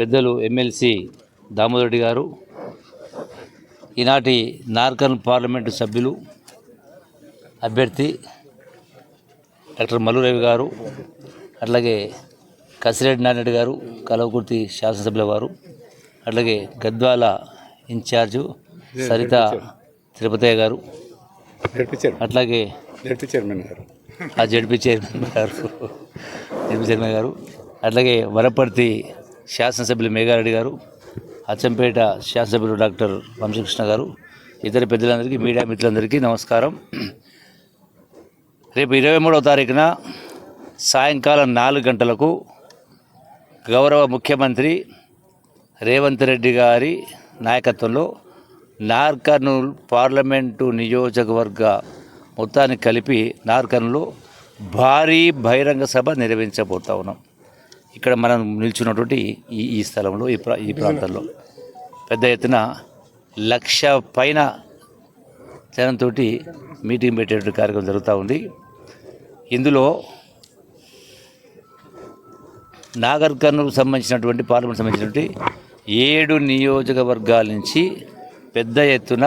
పెద్దలు ఎమ్మెల్సీ దామోదర్ రెడ్డి గారు ఈనాటి నార్కల్ పార్లమెంటు సభ్యులు అభ్యర్థి డాక్టర్ మల్లురవి గారు అట్లాగే కసిరెడ్డి నారాయణ గారు కలవకుర్తి శాసనసభ్యుల వారు అట్లాగే గద్వాల ఇన్ఛార్జు సరిత తిరుపతయ్య గారు అట్లాగే జడ్పీ చైర్మన్ గారు. ఆ జడ్పీ చైర్మన్ గారు జడ్పీ చైర్మన్ గారు అట్లాగే వరపర్తి శాసనసభ్యులు మేఘారెడ్డి గారు అచ్చంపేట శాసనసభ్యులు డాక్టర్ వంశకృష్ణ గారు ఇతర పెద్దలందరికీ మీడియా మిత్రులందరికీ నమస్కారం. రేపు ఇరవై మూడవ తారీఖున సాయంకాలం నాలుగు గంటలకు గౌరవ ముఖ్యమంత్రి రేవంత్ రెడ్డి గారి నాయకత్వంలో నార్కర్నూల్ పార్లమెంటు నియోజకవర్గ మొత్తాన్ని కలిపి నార్కర్నూలు భారీ బహిరంగ సభ నిర్వహించబోతా ఉన్నాం. ఇక్కడ మనం నిల్చున్నటువంటి ఈ ఈ స్థలంలో ఈ ప్రా ఈ ప్రాంతంలో. పెద్ద ఎత్తున లక్ష పైన జనంతో మీటింగ్ పెట్టేటువంటి కార్యక్రమం జరుగుతూ ఉంది. ఇందులో నాగర్ కర్నూలుకు సంబంధించినటువంటి పార్లమెంట్ సంబంధించినటువంటి ఏడు నియోజకవర్గాల నుంచి పెద్ద ఎత్తున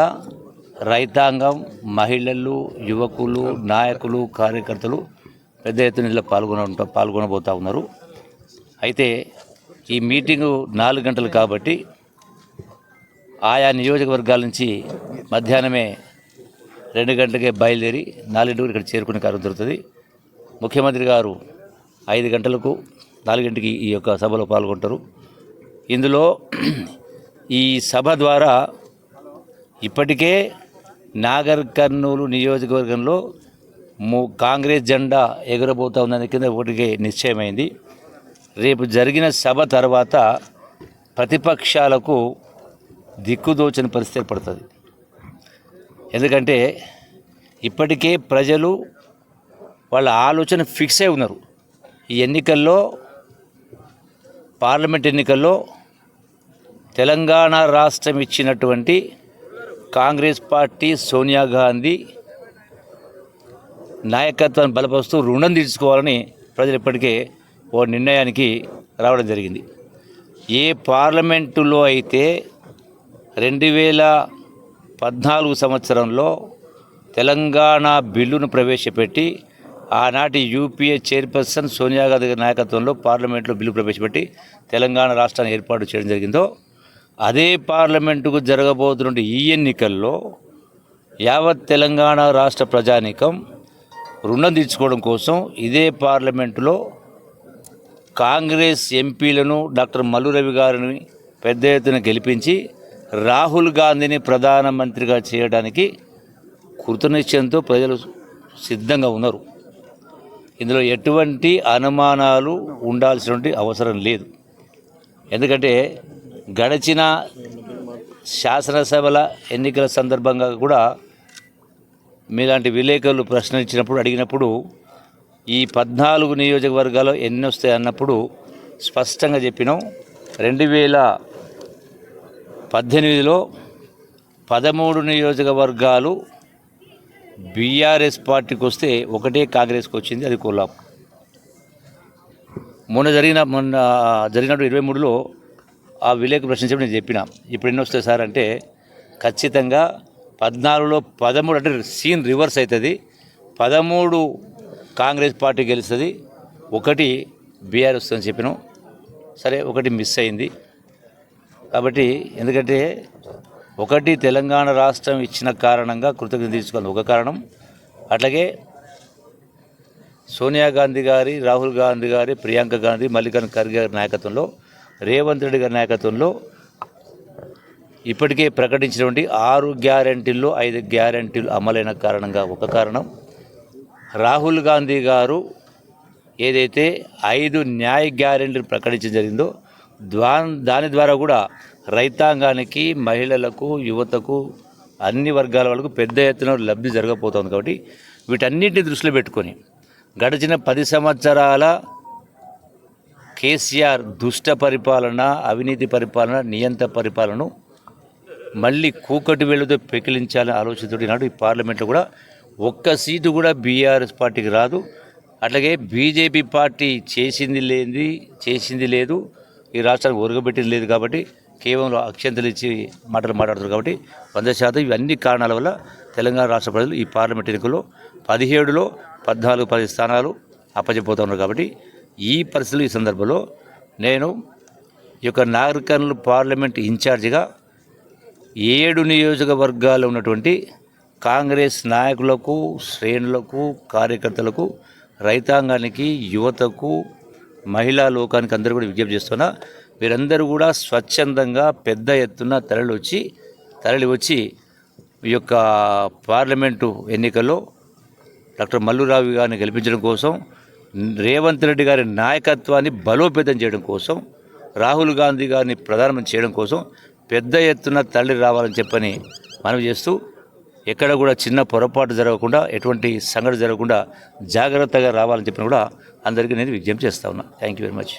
రైతాంగం మహిళలు యువకులు నాయకులు కార్యకర్తలు పెద్ద ఎత్తున ఇలా పాల్గొన పాల్గొనబోతూ ఉన్నారు. అయితే ఈ మీటింగు నాలుగు గంటలు కాబట్టి ఆయా నియోజకవర్గాల నుంచి మధ్యాహ్నమే రెండు గంటలకే బయలుదేరి నాలుగింటికి ఇక్కడ చేరుకునే కార్యం జరుగుతుంది. ముఖ్యమంత్రి గారు ఐదు గంటలకు నాలుగింటికి ఈ యొక్క సభలో పాల్గొంటారు. ఇందులో ఈ సభ ద్వారా ఇప్పటికే నాగర్ కర్నూలు నియోజకవర్గంలో ము కాంగ్రెస్ జెండా ఎగురబోతా ఉందని కింద ఒకటికే నిశ్చయమైంది. రేపు జరిగిన సభ తర్వాత ప్రతిపక్షాలకు దిక్కుదోచని పరిస్థితి ఏర్పడుతుంది. ఎందుకంటే ఇప్పటికే ప్రజలు వాళ్ళ ఆలోచన ఫిక్స్ అయి ఉన్నారు. ఈ ఎన్నికల్లో పార్లమెంట్ ఎన్నికల్లో తెలంగాణ రాష్ట్రం ఇచ్చినటువంటి కాంగ్రెస్ పార్టీ సోనియా గాంధీ నాయకత్వాన్ని బలపరుస్తూ రుణం తీర్చుకోవాలని ప్రజలు ఇప్పటికే ఓ నిర్ణయానికి రావడం జరిగింది. ఏ పార్లమెంటులో అయితే రెండు వేల పద్నాలుగు సంవత్సరంలో తెలంగాణ బిల్లును ప్రవేశపెట్టి ఆనాటి యూపీఏ చైర్పర్సన్ సోనియా గాంధీ నాయకత్వంలో పార్లమెంట్లో బిల్లు ప్రవేశపెట్టి తెలంగాణ రాష్ట్రాన్ని ఏర్పాటు చేయడం జరిగిందో అదే పార్లమెంటుకు జరగబోతున్న ఈ ఎన్నికల్లో యావత్ తెలంగాణ రాష్ట్ర ప్రజానీకం రుణం తీర్చుకోవడం కోసం ఇదే పార్లమెంటులో కాంగ్రెస్ ఎంపీలను డాక్టర్ మల్లు రవి గారిని పెద్ద ఎత్తున గెలిపించి రాహుల్ గాంధీని ప్రధానమంత్రిగా చేయడానికి కృతనిశ్చయంతో ప్రజలు సిద్ధంగా ఉన్నారు. ఇందులో ఎటువంటి అనుమానాలు ఉండాల్సినటువంటి అవసరం లేదు. ఎందుకంటే గడిచిన శాసనసభల ఎన్నికల సందర్భంగా కూడా మీలాంటి విలేకరులు ప్రశ్నించినప్పుడు అడిగినప్పుడు ఈ పద్నాలుగు నియోజకవర్గాలు ఎన్ని వస్తాయి అన్నప్పుడు స్పష్టంగా చెప్పినాం. రెండు వేల పద్దెనిమిదిలో పదమూడు నియోజకవర్గాలు బీఆర్ఎస్ పార్టీకి వస్తే ఒకటే కాంగ్రెస్కి వచ్చింది అది కొల్లాపు మొన్న జరిగిన మొన్న జరిగినప్పుడు ఇరవై మూడులో ఆ విలేక ప్రశ్నించినప్పుడు నేను చెప్పిన ఇప్పుడు ఎన్ని వస్తాయి సార్ అంటే ఖచ్చితంగా పద్నాలుగులో పదమూడు అంటే సీన్ రివర్స్ అవుతుంది. పదమూడు కాంగ్రెస్ పార్టీ గెలుస్తుంది. ఒకటి బీఆర్ వస్తుందని చెప్పినాం. సరే ఒకటి మిస్ అయింది. కాబట్టి ఎందుకంటే ఒకటి తెలంగాణ రాష్ట్రం ఇచ్చిన కారణంగా కృతజ్ఞత తీర్చుకుంది ఒక కారణం. అట్లాగే సోనియా గాంధీ గారి రాహుల్ గాంధీ గారి ప్రియాంక గాంధీ మల్లికార్జున ఖర్గే గారి నాయకత్వంలో రేవంత్ రెడ్డి గారి నాయకత్వంలో ఇప్పటికే ప్రకటించినటువంటి ఆరు గ్యారంటీల్లో ఐదు గ్యారంటీలు అమలైన కారణంగా ఒక కారణం. రాహుల్ గాంధీ గారు ఏదైతే ఐదు న్యాయ గ్యారెంటీలు ప్రకటించడం జరిగిందో ద్వా దాని ద్వారా కూడా రైతాంగానికి మహిళలకు యువతకు అన్ని వర్గాల వాళ్ళకు పెద్ద ఎత్తున లబ్ధి జరగబోతోంది కాబట్టి వీటన్నిటిని దృష్టిలో పెట్టుకొని గడిచిన పది సంవత్సరాల కేసీఆర్ దుష్ట పరిపాలన అవినీతి పరిపాలన నియంత పరిపాలనను మళ్ళీ కూకటి వేళ్ళతో పెకిలించాలనే ఆలోచనతో నాడు ఈ పార్లమెంట్లో కూడా ఒక్క సీటు కూడా బీఆర్ఎస్ పార్టీకి రాదు. అట్లాగే బీజేపీ పార్టీ చేసింది లేనిది చేసింది లేదు. ఈ రాష్ట్రానికి ఒరగబెట్టింది లేదు కాబట్టి కేవలం అక్షంతలు ఇచ్చి మాటలు మాట్లాడుతున్నారు కాబట్టి వంద శాతం ఇవన్నీ కారణాల వల్ల తెలంగాణ రాష్ట్ర ప్రజలు ఈ పార్లమెంట్ ఎన్నికల్లో పదిహేడులో పద్నాలుగు పది స్థానాలు అప్పచెప్పుతున్నారు కాబట్టి ఈ పరిస్థితులు ఈ సందర్భంలో నేను ఈ యొక్క నాగరికర్నూలు పార్లమెంట్ ఇన్ఛార్జిగా ఏడు నియోజకవర్గాల్లో ఉన్నటువంటి కాంగ్రెస్ నాయకులకు శ్రేణులకు కార్యకర్తలకు రైతాంగానికి యువతకు మహిళా లోకానికి అందరూ కూడా విజ్ఞప్తి చేస్తున్నా వీరందరూ కూడా స్వచ్ఛందంగా పెద్ద ఎత్తున తరలి వచ్చి తరలి వచ్చి ఈ యొక్క పార్లమెంటు ఎన్నికల్లో డాక్టర్ మల్లురావు గారిని గెలిపించడం కోసం రేవంత్ రెడ్డి గారి నాయకత్వాన్ని బలోపేతం చేయడం కోసం రాహుల్ గాంధీ గారిని ప్రధానమంత్రి చేయడం కోసం పెద్ద ఎత్తున తరలి రావాలని చెప్పని మనవి చేస్తూ ఎక్కడ కూడా చిన్న పొరపాటు జరగకుండా ఎటువంటి సంఘటన జరగకుండా జాగ్రత్తగా రావాలని చెప్పిన కూడా అందరికీ నేను విజ్ఞప్తి చేస్తా ఉన్నా. Thank you very much